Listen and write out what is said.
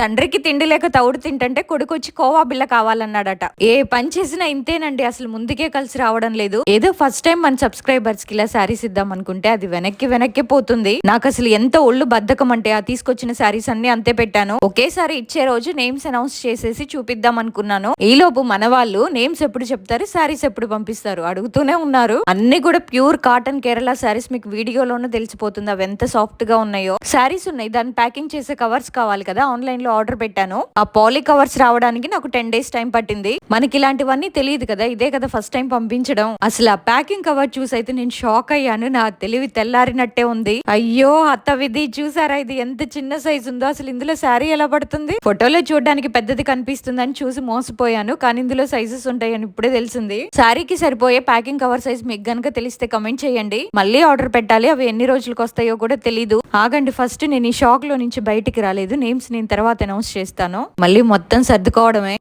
తండ్రికి తిండి లేక తౌడు తింటంటే కొడుకు వచ్చి కోవా బిల్ల కావాలన్నాడట. ఏ పని చేసినా ఇంతేనండి అసలు ముందుకే కలిసి రావడం లేదు. ఏదో ఫస్ట్ టైం మన సబ్స్క్రైబర్స్కి ఇలా శారీస్ ఇద్దాం అనుకుంటే అది వెనక్కి వెనక్కి పోతుంది. నాకు అసలు ఎంత ఒళ్ళు బద్దకం అంటే ఆ తీసుకొచ్చిన శారీస్ అన్ని అంతే పెట్టాను. ఒకేసారి ఇచ్చే రోజు నేమ్స్ అనౌన్స్ చేసేసి చూపిద్దాం అనుకున్నాను. ఈలోపు మన వాళ్ళు నేమ్స్ ఎప్పుడు చెప్తారు శారీస్ ఎప్పుడు పంపిస్తారు అడుగుతూనే ఉన్నారు. అన్ని కూడా ప్యూర్ కాటన్ కేరళ శారీస్ మీకు వీడియోలోనే తెలిసిపోతుంది అవి ఎంత సాఫ్ట్గా ఉన్నాయో. శారీస్ ఉన్నాయి దాన్ని ప్యాకింగ్ చేసే కవర్స్ కావాలి కదా ఆన్లైన్ లో ఆర్డర్ పెట్టాను. ఆ పాలీ కవర్స్ రావడానికి నాకు టెన్ డేస్ టైం పట్టింది. మనకి ఇలాంటివన్నీ తెలియదు కదా ఇదే కదా ఫస్ట్ టైం పంపించడం. అసలు ఆ ప్యాకింగ్ కవర్ చూసి అయితే నేను షాక్ అయ్యాను. నా తెలివి తెల్లారినట్టే ఉంది. అయ్యో అత్త విధి చూసారా ఇది ఎంత చిన్న సైజు ఉందో? అసలు ఇందులో శారీ ఎలా పడుతుంది? ఫోటోలో చూడడానికి పెద్దది కనిపిస్తుందని చూసి మోసపోయాను. కానీ ఇందులో సైజెస్ ఉంటాయని ఇప్పుడే తెలిసింది. శారీకి సరిపోయే ప్యాకింగ్ కవర్ సైజ్ మీకు గనక తెలిస్తే కమెంట్ చేయండి. మళ్ళీ ఆర్డర్ పెట్టాలి. అవి ఎన్ని రోజులకు వస్తాయో కూడా తెలీదు. ఆగండి ఫస్ట్ నేను ఈ షాక్లో నుంచి బయటికి రాలేదు. నేమ్స్ నేను తర్వాత అనౌన్స్ చేస్తాను. మళ్ళీ మొత్తం సర్దుకోవడమే